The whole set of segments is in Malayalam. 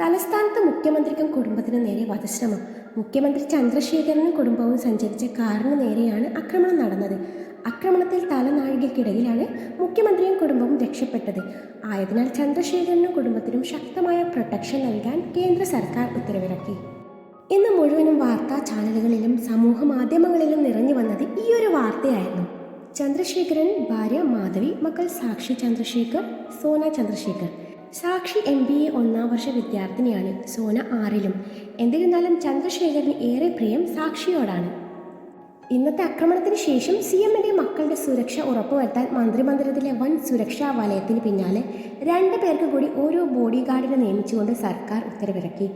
തലസ്ഥാനത്ത് മുഖ്യമന്ത്രിക്കും കുടുംബത്തിനും നേരെ വധശ്രമം. മുഖ്യമന്ത്രി ചന്ദ്രശേഖരനും കുടുംബവും സഞ്ചരിച്ച കാറിന് നേരെയാണ് ആക്രമണം നടന്നത്. ആക്രമണത്തിൽ തലനാഴികയ്ക്കിടയിലാണ് മുഖ്യമന്ത്രിയും കുടുംബവും രക്ഷപ്പെട്ടത്. ആയതിനാൽ ചന്ദ്രശേഖരനും കുടുംബത്തിനും ശക്തമായ പ്രൊട്ടക്ഷൻ നൽകാൻ കേന്ദ്ര സർക്കാർ ഉത്തരവിറക്കി. ഇന്ന് മുഴുവനും വാർത്താ ചാനലുകളിലും സമൂഹ മാധ്യമങ്ങളിലും നിറഞ്ഞു വന്നത് ഈ ഒരു വാർത്തയായിരുന്നു. ചന്ദ്രശേഖരൻ ഭാര്യ മാധവി മക്കൾ സാക്ഷി ചന്ദ്രശേഖർ സോന ചന്ദ്രശേഖർ. സാക്ഷി എം ബി എ ഒന്നാം വർഷ വിദ്യാർത്ഥിനിയാണ് സോന ആറിലും. എന്നിരുന്നാലും ചന്ദ്രശേഖരന് ഏറെ പ്രിയം സാക്ഷിയോടാണ്. ഇന്നത്തെ ആക്രമണത്തിന് ശേഷം സി എമ്മിന്റെ മക്കളുടെ സുരക്ഷ ഉറപ്പുവരുത്താൻ മന്ത്രിമന്ദിരത്തിലെ വൻ സുരക്ഷാ വലയത്തിന് പിന്നാലെ രണ്ട് പേർക്ക് കൂടി ഓരോ ബോഡി ഗാർഡിനെ നിയമിച്ചുകൊണ്ട് സർക്കാർ ഉത്തരവിറക്കി.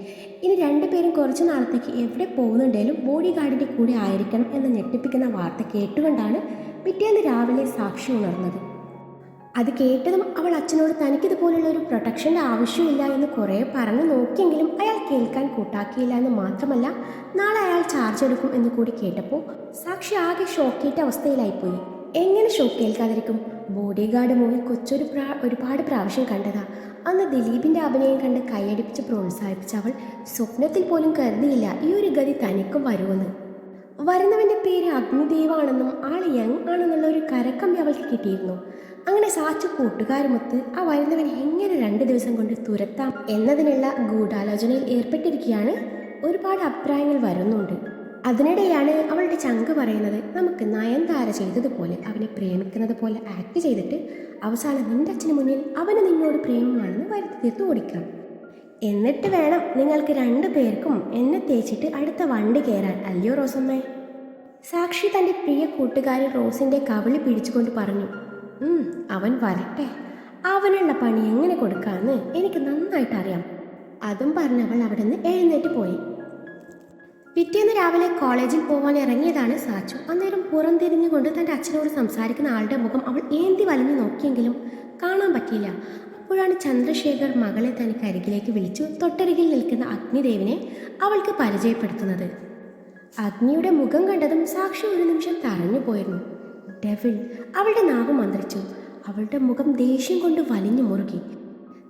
ഇനി രണ്ടു പേരും കുറച്ചു നാളത്തേക്ക് എവിടെ പോകുന്നുണ്ടെങ്കിലും ബോഡി ഗാർഡിന്റെ കൂടെ ആയിരിക്കണം എന്ന് ഞെട്ടിപ്പിക്കുന്ന വാർത്ത കേട്ടുകൊണ്ടാണ് പിറ്റേന്ന് രാവിലെ സാക്ഷി ഉണർന്നത്. അത് കേട്ടതും അവൾ അച്ഛനോട് തനിക്കിതുപോലുള്ള ഒരു പ്രൊട്ടക്ഷന്റെ ആവശ്യമില്ല എന്ന് കുറേ പറഞ്ഞു നോക്കിയെങ്കിലും അയാൾ കേൾക്കാൻ കൂട്ടാക്കിയില്ല എന്ന് മാത്രമല്ല നാളെ അയാൾ ചാർജ് എടുക്കും എന്ന് കൂടി കേട്ടപ്പോൾ സാക്ഷി ആകെ ഷോക്കേറ്റ അവസ്ഥയിലായിപ്പോയി. എങ്ങനെ ഷോക്ക് കേൾക്കാതിരിക്കും ബോഡി ഗാർഡ് മൂവി കൊച്ചൊരു പ്രാ ഒരുപാട് പ്രാവശ്യം കണ്ടതാ. അന്ന് ദിലീപിന്റെ അഭിനയം കണ്ട് കൈയടിപ്പിച്ച് പ്രോത്സാഹിപ്പിച്ച അവൾ സ്വപ്നത്തിൽ പോലും കരുതിയില്ല ഈ ഒരു ഗതി തനിക്കും വരുമെന്ന്. വരുന്നവന്റെ പേര് അഗ്നിദേവാണെന്നും ആൾ യങ് ആണെന്നുള്ള ഒരു കരക്കമ്പി അവൾക്ക് കിട്ടിയിരുന്നു. അങ്ങനെ സാച്ചു കൂട്ടുകാരുമൊത്ത് ആ വരുന്നവനെ എങ്ങനെ രണ്ട് ദിവസം കൊണ്ട് തുരത്താം എന്നതിനുള്ള ഗൂഢാലോചനയിൽ ഏർപ്പെട്ടിരിക്കുകയാണ് ഒരുപാട് അഭിപ്രായങ്ങൾ വരുന്നുണ്ട്. അതിനിടെയാണ് അവളുടെ ചങ്ക് പറയുന്നത് നമുക്ക് നയൻതാര ചെയ്തതുപോലെ അവനെ പ്രേമിക്കുന്നത് പോലെ ആക്ട് ചെയ്തിട്ട് അവസാനം നിന്റെ അച്ഛന് മുന്നിൽ അവന് നിന്നോട് പ്രേമമാണെന്ന് വരുത്തി തീർത്ത് ഓടിക്കണം എന്നിട്ട് വേണം നിങ്ങൾക്ക് രണ്ടു പേർക്കും എന്നെ തേച്ചിട്ട് അടുത്ത വണ്ടി കയറാൻ അല്ലയോ റോസമ്മേ? സാക്ഷി തന്റെ പ്രിയ കൂട്ടുകാരി റോസിന്റെ കവിളി പിടിച്ചുകൊണ്ട് പറഞ്ഞു "ഉം, അവൻ വരട്ടെ. അവനുള്ള പണി എങ്ങനെ കൊടുക്കാമെന്ന് എനിക്ക് നന്നായിട്ട് അറിയാം അതും പറഞ്ഞവൾ അവിടെ നിന്ന് എഴുന്നേറ്റ് പോയി. പിറ്റേന്ന് രാവിലെ കോളേജിൽ പോകാൻ ഇറങ്ങിയതാണ് സാച്ചു അന്നേരം പുറം തിരിഞ്ഞുകൊണ്ട് തന്റെ അച്ഛനോട് സംസാരിക്കുന്ന ആളുടെ മുഖം അവൾ ഏന്തി വലിഞ്ഞു നോക്കിയെങ്കിലും കാണാൻ പറ്റിയില്ല. അപ്പോഴാണ് ചന്ദ്രശേഖർ മകളെ തനിക്ക് അരികിലേക്ക് വിളിച്ചു തൊട്ടരികിൽ നിൽക്കുന്ന അഗ്നിദേവിനെ അവൾക്ക് പരിചയപ്പെടുത്തുന്നത്. അഗ്നിയുടെ മുഖം കണ്ടതും സാക്ഷി ഒരു നിമിഷം തറഞ്ഞു പോയിരുന്നു. ഡെവിൾ അവളുടെ നാവ് മന്ത്രിച്ചു. അവളുടെ മുഖം ദേഷ്യം കൊണ്ട് വലിഞ്ഞു മുറുകി.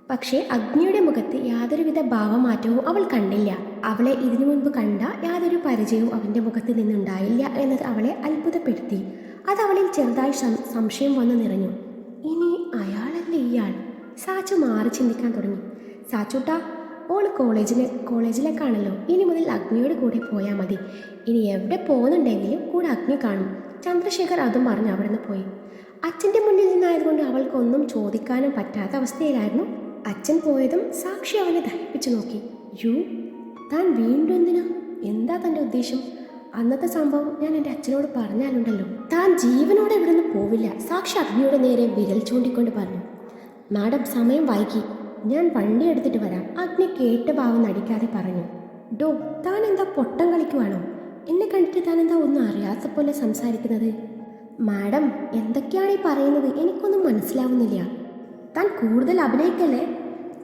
പക്ഷേ അഗ്നിയുടെ മുഖത്ത് യാതൊരുവിധ ഭാവമാറ്റവും അവൾ കണ്ടില്ല. അവളെ ഇതിനു മുൻപ് കണ്ട യാതൊരു പരിചയവും അവന്റെ മുഖത്ത് നിന്നുണ്ടായില്ല എന്നത് അവളെ അത്ഭുതപ്പെടുത്തി. അത് അവളിൽ ചെറുതായി സംശയം വന്നു നിറഞ്ഞു. ഇനി അയാളല്ലേ ഇയാൾ? സാച്ചു മാറി ചിന്തിക്കാൻ തുടങ്ങി. സാച്ചുട്ടാ ഓൾ കോളേജിന് കോളേജിലേക്കാണല്ലോ. ഇനി മുതൽ അഗ്നിയുടെ കൂടെ പോയാൽ മതി. ഇനി എവിടെ പോകുന്നുണ്ടെങ്കിലും കൂടെ അഗ്നി കാണും. ചന്ദ്രശേഖർ അതും പറഞ്ഞ് അവിടെ നിന്ന് പോയി. അച്ഛന്റെ മുന്നിൽ നിന്നായതുകൊണ്ട് അവൾക്കൊന്നും ചോദിക്കാനും പറ്റാത്ത അവസ്ഥയിലായിരുന്നു. അച്ഛൻ പോയതും സാക്ഷി അവനെ ദഹിപ്പിച്ചു നോക്കി. യു താൻ വീണ്ടും എന്തിനാ? എന്താ തന്റെ ഉദ്ദേശം? അന്നത്തെ സംഭവം ഞാൻ എന്റെ അച്ഛനോട് പറഞ്ഞാലുണ്ടല്ലോ. താൻ ജീവനോടെ ഇവിടെ നിന്ന് പോവില്ല സാക്ഷി അഗ്നിയുടെ നേരെ വിരൽ ചൂണ്ടിക്കൊണ്ട് പറഞ്ഞു. മാഡം സമയം വൈകി. ഞാൻ വണ്ടി എടുത്തിട്ട് വരാം. അഗ്നി കേട്ട ഭാവം നടിക്കാതെ പറഞ്ഞു. ഡോ താൻ എന്താ പൊട്ടം കളിക്കുവാണോ? എന്നെ കണ്ടിട്ട് താനെന്താ ഒന്നും അറിയാത്ത പോലെ സംസാരിക്കുന്നത്? മാഡം എന്തൊക്കെയാണ് ഈ പറയുന്നത്? എനിക്കൊന്നും മനസ്സിലാവുന്നില്ല. താൻ കൂടുതൽ അഭിനയിക്കല്ലേ?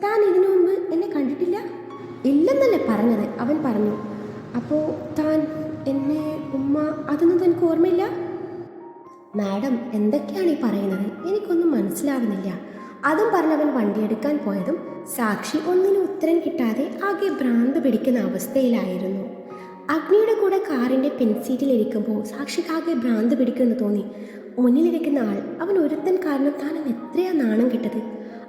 താൻ ഇതിനു മുമ്പ് എന്നെ കണ്ടിട്ടില്ല? ഇല്ലെന്നല്ലേ പറഞ്ഞത്? അവൻ പറഞ്ഞു. അപ്പോൾ താൻ എന്നെ ഉമ്മ അതൊന്നും തനിക്ക് ഓർമ്മയില്ല? മാഡം എന്തൊക്കെയാണ് ഈ പറയുന്നത്? എനിക്കൊന്നും മനസ്സിലാവുന്നില്ല. അതും പറഞ്ഞവൻ വണ്ടിയെടുക്കാൻ പോയതും സാക്ഷി ഒന്നിനും ഉത്തരം കിട്ടാതെ ആകെ ഭ്രാന്ത് പിടിക്കുന്ന അവസ്ഥയിലായിരുന്നു. അഗ്നിയുടെ കൂടെ കാറിന്റെ പിൻസീറ്റിലിരിക്കുമ്പോൾ സാക്ഷിക്കാകെ ഭ്രാന്ത് പിടിക്കുമെന്ന് തോന്നി. മുന്നിലിരിക്കുന്ന ആൾ അവൻ ഒരുത്തൻ കാരണം താനും എത്രയാ നാണം കിട്ടത്?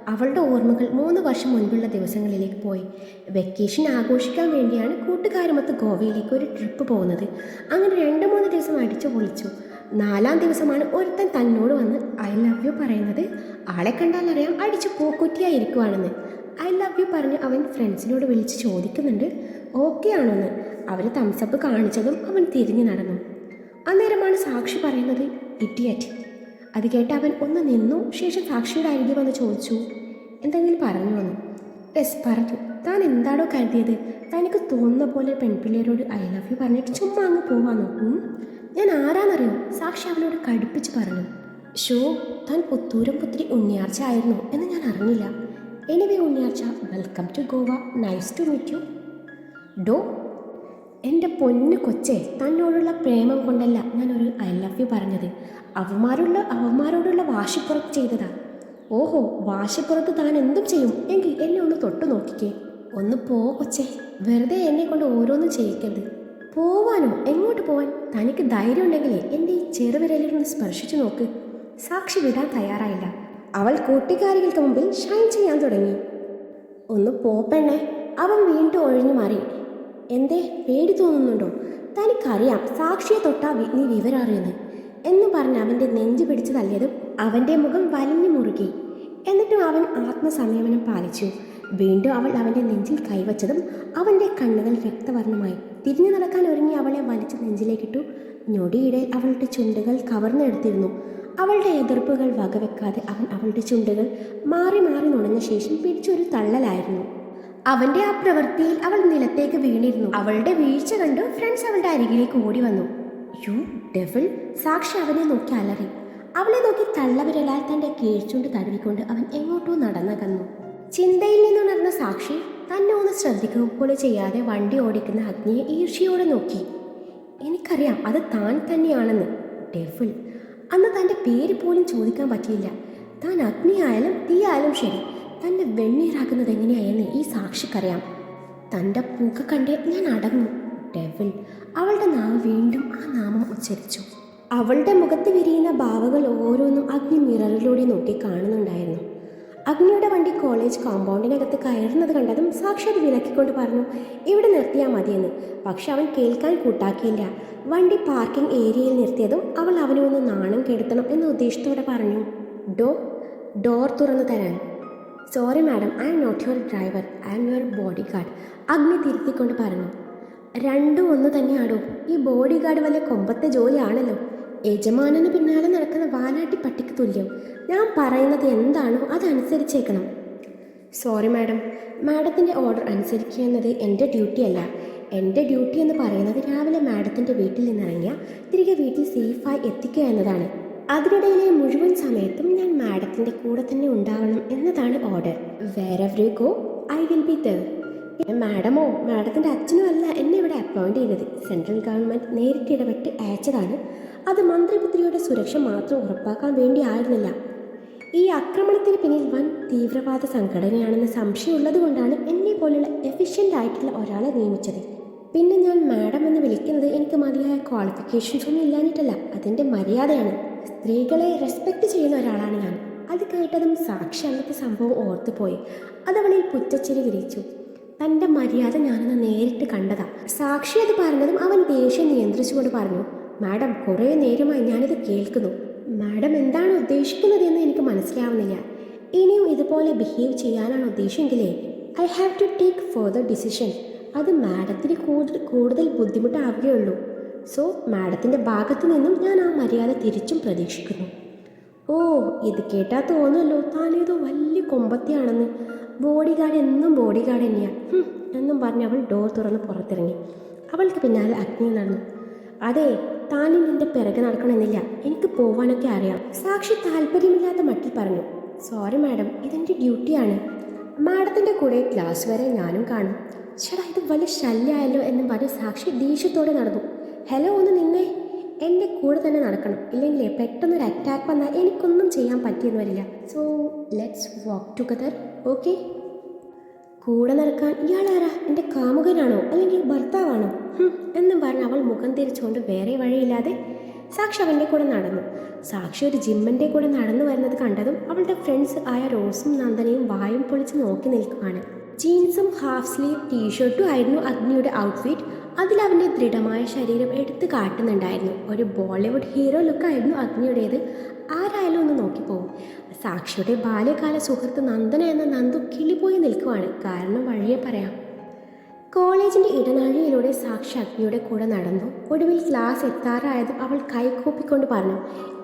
അവളുടെ ഓർമ്മകൾ മൂന്ന് വർഷം മുൻപുള്ള ദിവസങ്ങളിലേക്ക് പോയി. വെക്കേഷൻ ആഘോഷിക്കാൻ വേണ്ടിയാണ് കൂട്ടുകാരുമൊത്ത് ഗോവയിലേക്ക് ഒരു ട്രിപ്പ് പോകുന്നത്. അങ്ങനെ രണ്ട് മൂന്ന് ദിവസം അടിച്ചു പൊളിച്ചു. നാലാം ദിവസമാണ് ഒരുത്തൻ തന്നോട് വന്ന് ഐ ലവ് യു പറയുന്നത്. ആളെ കണ്ടാൽ അറിയാം അടിച്ചു പൂക്കുറ്റിയായി ഇരിക്കുവാണെന്ന് ഐ ലവ് യു പറഞ്ഞ് അവൻ ഫ്രണ്ട്സിനോട് വിളിച്ച് ചോദിക്കുന്നുണ്ട് ഓക്കെ ആണോന്ന്? അവർ തംസപ്പ് കാണിച്ചതും അവൻ തിരിഞ്ഞു നടന്നു. അന്നേരമാണ് സാക്ഷി പറയുന്നത് ഇറ്റിയറ്റ് അത് കേട്ട് അവൻ ഒന്ന് നിന്നു ശേഷം സാക്ഷിയുടെ അരികെ വന്ന് ചോദിച്ചു എന്തെങ്കിലും പറഞ്ഞു വന്നു എസ് പറഞ്ഞു. താൻ എന്താണോ കരുതിയത്? തനിക്ക് തോന്നുന്ന പോലെ പെൺപിള്ളേരോട് ഐ ലവ് യു പറഞ്ഞിട്ട് ചുമ്മാ അങ്ങ് പോവാൻ നോക്കും. ഞാൻ ആരാന്നറിയോ? സാക്ഷി അവനോട് കടുപ്പിച്ച് പറഞ്ഞു ഷോ താൻ പുത്തൂരം പുത്തിരി ഉണ്ണിയാർച്ച ആയിരുന്നു എന്ന് ഞാൻ അറിഞ്ഞില്ല. Anyway ഉണ്ണിയാഴ്ച welcome to Goa nice to meet you ഡോ എന്റെ പൊന്നു കൊച്ചെ തന്നോടുള്ള പ്രേമം കൊണ്ടല്ല ഞാനൊരു ഐ ലവ് യു പറഞ്ഞത്. അവന്മാരുള്ള അവന്മാരോടുള്ള വാശിപ്പുറത്ത് ചെയ്തതാ. ഓഹോ വാശിപ്പുറത്ത് താൻ എന്തും ചെയ്യും. എങ്കിൽ എന്നെ ഒന്ന് തൊട്ടു നോക്കിക്കേ. ഒന്ന് പോ കൊച്ചേ. വെറുതെ എന്നെ കൊണ്ട് ഓരോന്നും ചെയ്യിക്കരുത്. പോവാനോ? എങ്ങോട്ട് പോവാൻ? തനിക്ക് ധൈര്യം ഉണ്ടെങ്കിലേ എന്റെ ഈ ചെറുവിരലിൽ ഒന്ന് സ്പർശിച്ചു നോക്ക്. സാക്ഷി വിടാൻ തയ്യാറായില്ല. അവൾ കൂട്ടുകാരികൾക്ക് മുമ്പിൽ ഷൈൻ ചെയ്യാൻ തുടങ്ങി. ഒന്ന് പോപ്പെണ്ണേ അവൻ വീണ്ടും ഒഴിഞ്ഞു മാറി. എന്തേ പേടി തോന്നുന്നുണ്ടോ? തനിക്കറിയാം സാക്ഷിയെ തൊട്ടാ നീ വിവരം അറിയുന്നത് എന്ന് പറഞ്ഞ് അവന്റെ നെഞ്ച് പിടിച്ചു തള്ളിയതും അവന്റെ മുഖം വലിഞ്ഞു മുറുകി. എന്നിട്ടും അവൻ ആത്മസംയമനം പാലിച്ചു. വീണ്ടും അവൾ അവന്റെ നെഞ്ചിൽ കൈവച്ചതും അവന്റെ കണ്ണുകൾ രക്തവർണമായി. തിരിഞ്ഞു നടക്കാൻ ഒരുങ്ങി അവളെ വലിച്ചു നെഞ്ചിലേക്കിട്ടു. ഞൊടിയിടെ അവളുടെ ചുണ്ടുകൾ കവർന്നെടുത്തിരുന്നു. അവളുടെ എതിർപ്പുകൾ വകവെക്കാതെ അവൻ അവളുടെ ചുണ്ടുകൾ മാറി മാറി നുണഞ്ഞ ശേഷം പിടിച്ചൊരു തള്ളലായിരുന്നു. അവന്റെ ആ പ്രവൃത്തിയിൽ അവൾ നിലത്തേക്ക് വീണിരുന്നു. അവളുടെ വീഴ്ച കണ്ടു ഫ്രണ്ട്സ് അവളുടെ അരികിലേക്ക് ഓടി വന്നു. യു ഡെവിൾ സാക്ഷി അവനെ നോക്കി അലറി. അവളെ നോക്കി തള്ളവിരലാൽ തന്റെ കീഴ്ചുണ്ട് തടവിക്കൊണ്ട് അവൻ എങ്ങോട്ടോ നടന്നകന്നു. ചിന്തയിൽ നിന്നുണർന്ന സാക്ഷി തന്നെ ഒന്ന് ശ്രദ്ധിക്കുക പോലെ ചെയ്യാതെ വണ്ടി ഓടിക്കുന്ന അഗ്നിയെ ഈർഷ്യയോടെ നോക്കി. എനിക്കറിയാം അത് താൻ തന്നെയാണെന്ന്. ഡെഫിൾ അന്ന് തന്റെ പേര് പോലും ചോദിക്കാൻ പറ്റിയില്ല. താൻ അഗ്നിയായാലും തീയായാലും ശരി. തന്നെ വെണ്ണീറാക്കുന്നത് എങ്ങനെയായെന്ന് ഈ സാക്ഷിക്കറിയാം. തന്റെ പൂക്ക കണ്ടേ ഞാൻ അടങ്ങും. ഡെവിൽ അവളുടെ നാവ് വീണ്ടും ആ നാമം ഉച്ചരിച്ചു. അവളുടെ മുഖത്ത് വിരിയുന്ന ഭാവകൾ ഓരോന്നും അഗ്നി മിററിലൂടെ നോക്കി കാണുന്നുണ്ടായിരുന്നു. അഗ്നിയുടെ വണ്ടി കോളേജ് കോമ്പൗണ്ടിനകത്ത് കയറുന്നത് കണ്ടതും സാക്ഷാത് വിലക്കിക്കൊണ്ട് പറഞ്ഞു ഇവിടെ നിർത്തിയാൽ മതിയെന്ന്. പക്ഷെ അവൻ കേൾക്കാൻ കൂട്ടാക്കിയില്ല. വണ്ടി പാർക്കിംഗ് ഏരിയയിൽ നിർത്തിയതും അവൾ അവനെ ഒന്ന് നാണം കെടുത്തണം എന്ന് ഉദ്ദേശത്തോടെ പറഞ്ഞു. ഡോ ഡോർ തുറന്നു തരാൻ. Sorry madam. I am not your driver. I am your body guard Agni തിരുത്തിക്കൊണ്ട് പറഞ്ഞു. രണ്ടും ഒന്ന് തന്നെയാണോ ഈ ബോഡി ഗാർഡ് വല്ല കൊമ്പത്തെ ജോലിയാണല്ലോ. യജമാനന് പിന്നാലെ നടക്കുന്ന വാലാട്ടി പട്ടിക്ക് തുല്യം. ഞാൻ പറയുന്നത് എന്താണോ അതനുസരിച്ചേക്കണം. സോറി മാഡം മാഡത്തിന്റെ ഓർഡർ അനുസരിക്കുക എന്നത് എന്റെ ഡ്യൂട്ടി അല്ല. എന്റെ ഡ്യൂട്ടി എന്ന് പറയുന്നത് രാവിലെ മാഡത്തിന്റെ വീട്ടിൽ നിന്നിറങ്ങിയ തിരികെ വീട്ടിൽ സേഫായി എത്തിക്കുക എന്നതാണ്. അതിനിടയിലെ മുഴുവൻ സമയത്തും ഞാൻ മാഡത്തിന്റെ കൂടെ തന്നെ ഉണ്ടാവണം എന്നതാണ് ഓർഡർ വേറെ you go I will be there മാഡമോ മാഡത്തിന്റെ അച്ഛനും അല്ല എന്നെ ഇവിടെ അപ്പോയിന്റ് ചെയ്തത്. സെൻട്രൽ ഗവൺമെന്റ് നേരിട്ട് ഇടപെട്ട് അയച്ചതാണ്. അത് മന്ത്രിപുത്രിയുടെ സുരക്ഷ മാത്രം ഉറപ്പാക്കാൻ വേണ്ടിയായിരുന്നില്ല ഈ ആക്രമണത്തിന് പിന്നിൽ വൻ തീവ്രവാദ സംഘടനയാണെന്ന് സംശയമുള്ളത് കൊണ്ടാണ് എന്നെ പോലുള്ള എഫിഷ്യന്റ് ആയിട്ടുള്ള ഒരാളെ നിയമിച്ചത്. പിന്നെ ഞാൻ മാഡം എന്ന് വിളിക്കുന്നത് എനിക്ക് മതിയായ ക്വാളിഫിക്കേഷൻസ് ഒന്നും ഇല്ലാഞ്ഞിട്ടല്ല. അതിന്റെ മര്യാദയാണ്. സ്ത്രീകളെ റെസ്പെക്റ്റ് ചെയ്യുന്ന ഒരാളാണ് ഞാൻ. അത് കേട്ടതും സാക്ഷി അന്നത്തെ സംഭവം ഓർത്തുപോയി അതവളിൽ പുറ്റച്ചിരി വിരിച്ചു തന്റെ മര്യാദ ഞാനന്ന് നേരിട്ട് കണ്ടതാ. സാക്ഷി അത് പറഞ്ഞതും അവൻ ദേഷ്യം നിയന്ത്രിച്ചുകൊണ്ട് പറഞ്ഞു. മാഡം കുറേ നേരമായി ഞാനിത് കേൾക്കുന്നു. മാഡം എന്താണ് ഉദ്ദേശിക്കുന്നത് എന്ന് എനിക്ക് മനസ്സിലാവുന്നില്ല. ഇനിയും ഇതുപോലെ ബിഹേവ് ചെയ്യാനാണ് ഉദ്ദേശമെങ്കിലേ I have to take further decision. അത് മാഡത്തിന് കൂടുതൽ കൂടുതൽ ബുദ്ധിമുട്ടാവുകയുള്ളൂ. സോ മാഡത്തിന്റെ ഭാഗത്തു നിന്നും ഞാൻ ആ മര്യാദ തിരിച്ചും പ്രതീക്ഷിക്കുന്നു. ഓ ഇത് കേട്ടാൽ തോന്നുമല്ലോ താനേതോ വലിയ കൊമ്പത്തിയാണെന്ന്. ബോഡി ഗാർഡ് എന്നും ബോഡി ഗാർഡ് തന്നെയാണ് എന്നും പറഞ്ഞ് അവൾ ഡോർ തുറന്ന് പുറത്തിറങ്ങി. അവൾക്ക് പിന്നാലെ അഗ്നി നടന്നു. അതെ താനും നിന്റെ പിറകെ നടക്കണമെന്നില്ല. എനിക്ക് പോവാനൊക്കെ അറിയാം. സാക്ഷി താല്പര്യമില്ലാത്ത മട്ടിൽ പറഞ്ഞു സോറി മാഡം ഇതെന്റെ ഡ്യൂട്ടിയാണ് മാഡത്തിന്റെ കൂടെ ക്ലാസ് വരെ ഞാനും കാണും. ചേട്ടാ ഇത് വലിയ ശല്യമായല്ലോ എന്ന് പറഞ്ഞ് സാക്ഷി ദേഷ്യത്തോടെ നടന്നു. ഹലോ ഒന്ന് നിന്നേ. എന്റെ കൂടെ തന്നെ നടക്കണം. ഇല്ലെങ്കിൽ പെട്ടെന്ന് ഒരു അറ്റാക്ക് വന്നാൽ എനിക്കൊന്നും ചെയ്യാൻ പറ്റിയെന്ന് വരില്ല. So let's walk together okay കൂടെ നടക്കാൻ ഇയാളാരാ? എന്റെ കാമുകനാണോ? അല്ലെങ്കിൽ ഭർത്താവാണോ? എന്നും പറഞ്ഞ് അവൾ മുഖം തിരിച്ചുകൊണ്ട് വേറെ വഴിയില്ലാതെ സാക്ഷി അവന്റെ കൂടെ നടന്നു. സാക്ഷി ഒരു ജിമ്മന്റെ കൂടെ നടന്നു വരുന്നത് കണ്ടതും അവളുടെ ഫ്രണ്ട്സ് ആയ റോസും നന്ദനയും വായും പൊളിച്ച് നോക്കി നിൽക്കുകയാണ്. ജീൻസും ഹാഫ് സ്ലീവ് ടീഷർട്ടും ആയിരുന്നു അഗ്നിയുടെ ഔട്ട്ഫിറ്റ് അതിൽ അവന്റെ ദൃഢമായ ശരീരം എടുത്തു കാട്ടുന്നുണ്ടായിരുന്നു. ഒരു ബോളിവുഡ് ഹീറോ ലുക്കായിരുന്നു അഗ്നിയുടേത്. ആരായാലും ഒന്ന് നോക്കിപ്പോവും. സാക്ഷിയുടെ ബാല്യകാല സുഹൃത്ത് നന്ദന എന്ന നന്ദു കിളിപോയി നിൽക്കുവാണ്. കാരണം വഴിയെ പറയാം. കോളേജിന്റെ ഇടനാഴിയിലൂടെ സാക്ഷി അഗ്നിയുടെ കൂടെ നടന്നു. ഒടുവിൽ ക്ലാസ് എത്താറായതും അവൾ കൈകൂപ്പിക്കൊണ്ട് പറഞ്ഞു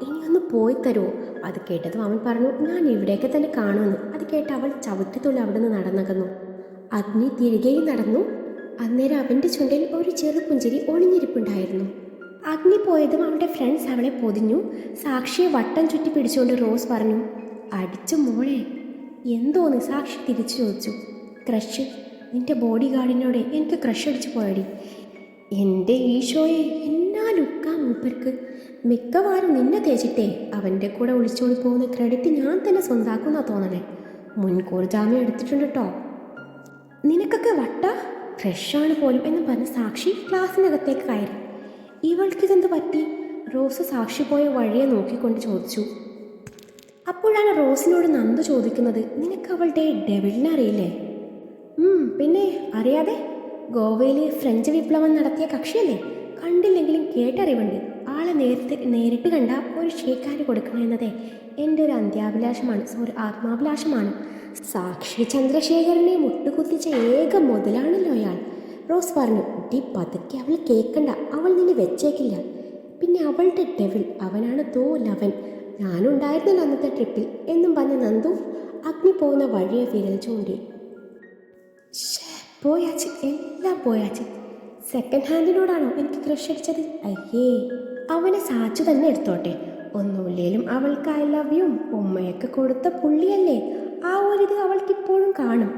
ഇനി ഒന്ന് പോയി തരുമോ അത് കേട്ടതും അവൻ പറഞ്ഞു ഞാൻ ഇവിടേക്ക് തന്നെ കാണുമെന്ന്. അത് കേട്ട് അവൾ ചവിട്ടിത്തുള്ളി അവിടെ നിന്ന് നടന്നകന്നു. അഗ്നി തിരികെയും നടന്നു. അന്നേരം അവന്റെ ചുണ്ടിൽ ഒരു ചെറു പുഞ്ചിരി ഒളിഞ്ഞിരിപ്പുണ്ടായിരുന്നു. അഗ്നി പോയതും അവളുടെ ഫ്രണ്ട്സ് അവളെ പൊതിഞ്ഞു. സാക്ഷിയെ വട്ടം ചുറ്റി പിടിച്ചുകൊണ്ട് റോസ് പറഞ്ഞു അടിച്ചു മോളെ? എന്തോന്ന്? സാക്ഷി തിരിച്ചു ചോദിച്ചു. ക്രഷ് നിന്റെ ബോഡി ഗാർഡിനോട് എനിക്ക് ക്രഷ് അടിച്ചു പോയടി? എന്റെ ഈശോയെ എന്നാ ലുക്കാ മൂപ്പർക്ക്? മിക്കവാറും നിന്നെ തേച്ചിട്ടേ അവന്റെ കൂടെ ഒളിച്ചോടി പോകുന്ന ക്രെഡിറ്റ് ഞാൻ തന്നെ സ്വന്താക്കുന്ന തോന്നണേ മുൻകൂർ ജാമ്യം എടുത്തിട്ടുണ്ട് കേട്ടോ നിനക്കൊക്കെ വട്ട? ഫ്രഷാണ് പോലും എന്ന് പറഞ്ഞ സാക്ഷി ക്ലാസ്സിനകത്തേക്ക് കയറി. ഇവൾക്കിതെന്ത് പറ്റി? റോസ് സാക്ഷി പോയ വഴിയെ നോക്കിക്കൊണ്ട് ചോദിച്ചു. അപ്പോഴാണ് റോസിനോട് നന്ദു ചോദിക്കുന്നത് നിനക്ക് അവളുടെ ഡെവിളിനെ അറിയില്ലേ? പിന്നെ അറിയാതെ ഗോവയിൽ ഫ്രഞ്ച് വിപ്ലവം നടത്തിയ കക്ഷിയല്ലേ? കണ്ടില്ലെങ്കിലും കേട്ടറിവുണ്ട്. ആളെ നേരിട്ട് നേരിട്ട് കണ്ട ഒരു ഷേക്കാരി കൊടുക്കണം എന്നതേ എന്റെ ഒരു അന്ത്യാഭിലാഷമാണ് സോറി ആത്മാഭിലാഷമാണ്. സാക്ഷി ചന്ദ്രശേഖരനെ മുട്ടുകുത്തിച്ച ഏക മുതലാണല്ലോ അയാൾ. റോസ് പറഞ്ഞു കുട്ടി പതുക്കെ അവൾ കേൾക്കണ്ട അവൾ നിന്നെ വെച്ചേക്കില്ല. പിന്നെ അവളുടെ ടെവിൽ അവനാണ് തോ ലവൻ. ഞാനുണ്ടായിരുന്നല്ലോ അന്നത്തെ ട്രിപ്പിൽ എന്നും പറഞ്ഞ നന്ദു അഗ്നി പോകുന്ന വഴിയെ വിരൽ ചൂണ്ടി. പോയാച്ച് എല്ലാം പോയാച്ചി. സെക്കൻഡ് ഹാൻഡിനോടാണോ എനിക്ക് ക്രഷ് അയ്യേ അവനെ സാച്ചു തന്നെ എടുത്തോട്ടെ. ഒന്നുമില്ലേലും അവൾക്ക് ഐ ലവ് യും ഉമ്മയൊക്കെ കൊടുത്ത പുള്ളിയല്ലേ? ആ ഒരിത് അവൾക്ക് ഇപ്പോഴും കാണും.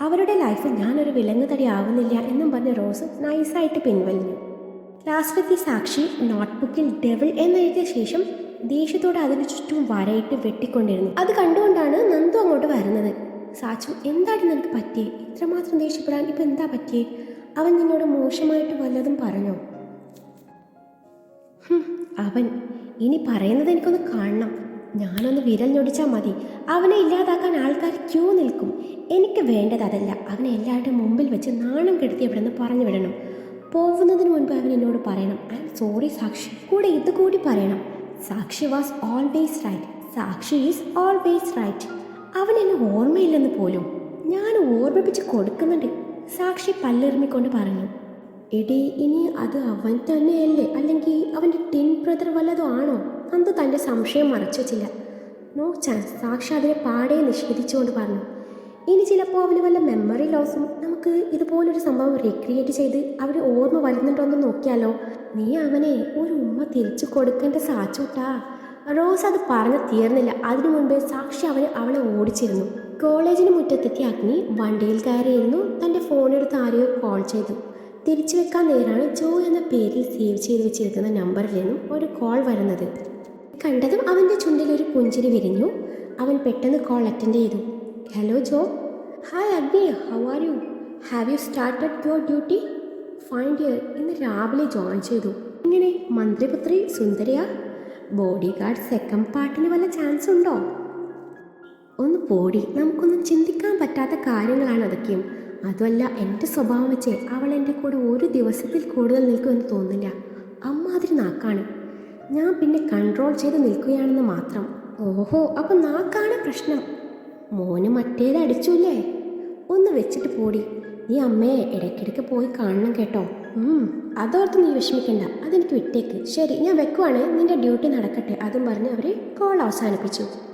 അവരുടെ ലൈഫിൽ ഞാനൊരു വിലങ്ങ് തടി ആവുന്നില്ല എന്നും പറഞ്ഞ റോസ് നൈസായിട്ട് പിൻവലിഞ്ഞു. ലാസ്റ്റത്തെ സാക്ഷി നോട്ട്ബുക്കിൽ ഡെവിൾ എന്നെഴുതിയ ശേഷം ദേഷ്യത്തോടെ അതിനു ചുറ്റും വരയിട്ട് വെട്ടിക്കൊണ്ടിരുന്നു. അത് കണ്ടുകൊണ്ടാണ് നന്ദു അങ്ങോട്ട് വരുന്നത്. സാച്ചു എന്താണ് നിനക്ക് പറ്റിയേ? ഇത്രമാത്രം ദേഷ്യപ്പെടാൻ ഇപ്പം എന്താ പറ്റിയേ? അവൻ നിന്നോട് മോശമായിട്ട് വല്ലതും പറഞ്ഞോ? അവൻ ഇനി പറയുന്നത് എനിക്കൊന്ന് കാണണം. ഞാനൊന്ന് വിരൽ ഞൊടിച്ചാൽ മതി. അവനെ ഇല്ലാതാക്കാൻ ആൾക്കാർ ക്യൂ നിൽക്കും. എനിക്ക് വേണ്ടത് അതല്ല. അവനെ എല്ലാവരുടെയും മുമ്പിൽ വെച്ച് നാണം കെടുത്തി അവിടെ നിന്ന് പറഞ്ഞു വിടണം. പോകുന്നതിന് മുൻപ് അവൻ എന്നോട് പറയണം. ഐ എം സോറി സാക്ഷി. കൂടെ ഇത് കൂടി പറയണം. Sakshi was always right. Sakshi is always right. അവൻ എന്നെ ഓർമ്മയില്ലെന്ന് പോലും ഞാൻ ഓർമ്മിപ്പിച്ച് കൊടുക്കുന്നുണ്ട്. സാക്ഷി പല്ലെറിമിക്കൊണ്ട് പറഞ്ഞു എടി ഇനി അത് അവൻ തന്നെയല്ലേ? അല്ലെങ്കിൽ അവന്റെ ടിൻ ബ്രദർ വല്ലതും ആണോ? അന്ന് തന്റെ സംശയം മറച്ചു വച്ചില്ല. നോ ചാൻസ് സാക്ഷി അതിനെ പാടെ നിഷേധിച്ചുകൊണ്ട് പറഞ്ഞു. ഇനി ചിലപ്പോൾ അവന് വല്ല മെമ്മറി ലോസും നമുക്ക് ഇതുപോലൊരു സംഭവം റീക്രിയേറ്റ് ചെയ്ത് അവന് ഓർമ്മ വരുന്നുണ്ടോ എന്ന് നോക്കിയാലോ? നീ അവനെ ഒരു ഉമ്മ തിരിച്ചു കൊടുക്കേണ്ട സാച്ചൂട്ടാ. റോസ് അത് പറഞ്ഞു തീർന്നില്ല. അതിനു മുൻപേ സാക്ഷി അവന് അവളെ ഓടിച്ചിരുന്നു. കോളേജിന് മുറ്റത്തെത്തിയ അഗ്നി വണ്ടിയിൽ കയറിയിരുന്നു. തന്റെ ഫോണെടുത്ത് ആരെയോ കോൾ ചെയ്തു. തിരിച്ചു വെക്കാൻ നേരാണ് ജോ എന്ന പേരിൽ സേവ് ചെയ്ത് വെച്ചിരിക്കുന്ന നമ്പറിൽ നിന്നും ഒരു കോൾ വരുന്നത്. കണ്ടതും അവന്റെ ചുണ്ടിൽ ഒരു പുഞ്ചിരി വിരിഞ്ഞു. അവൻ പെട്ടെന്ന് കോൾ അറ്റൻഡ് ചെയ്തു. Hello Jo. Hi Agni. How are you have you started your duty fine dear ഇന്ന് രാവിലെ ജോയിൻ ചെയ്തു. ഇങ്ങനെ മന്ത്രിപുത്രി സുന്ദരിയാ. ബോഡി ഗാർഡ് സെക്കൻഡ് പാർട്ടിന് വല്ല ചാൻസ് ഉണ്ടോ? ഒന്ന് പോടി നമുക്കൊന്നും ചിന്തിക്കാൻ പറ്റാത്ത കാര്യങ്ങളാണ് അതൊക്കെയും. അതുമല്ല എന്റെ സ്വഭാവം വെച്ച് അവൾ എന്റെ കൂടെ ഒരു ദിവസത്തിൽ കൂടുതൽ നിൽക്കുമെന്ന് തോന്നില്ല അമ്മാതിരി നാക്കാണ്. ഞാൻ പിന്നെ കൺട്രോൾ ചെയ്ത് നിൽക്കുകയാണെന്ന് മാത്രം. ഓഹോ അപ്പം നാക്കാണ് പ്രശ്നം. മോന് മറ്റേത് അടിച്ചൂല്ലേ? ഒന്ന് വെച്ചിട്ട് പോടി. നീ അമ്മയെ ഇടയ്ക്കിടയ്ക്ക് പോയി കാണണം കേട്ടോ. അതോർത്ത് നീ വിഷമിക്കണ്ട. അതെനിക്ക് വിട്ടേക്ക്. ശരി ഞാൻ വെക്കുവാണ്. നിന്റെ ഡ്യൂട്ടി നടക്കട്ടെ. അതും പറഞ്ഞ് അവർ കോൾ അവസാനിപ്പിച്ചു.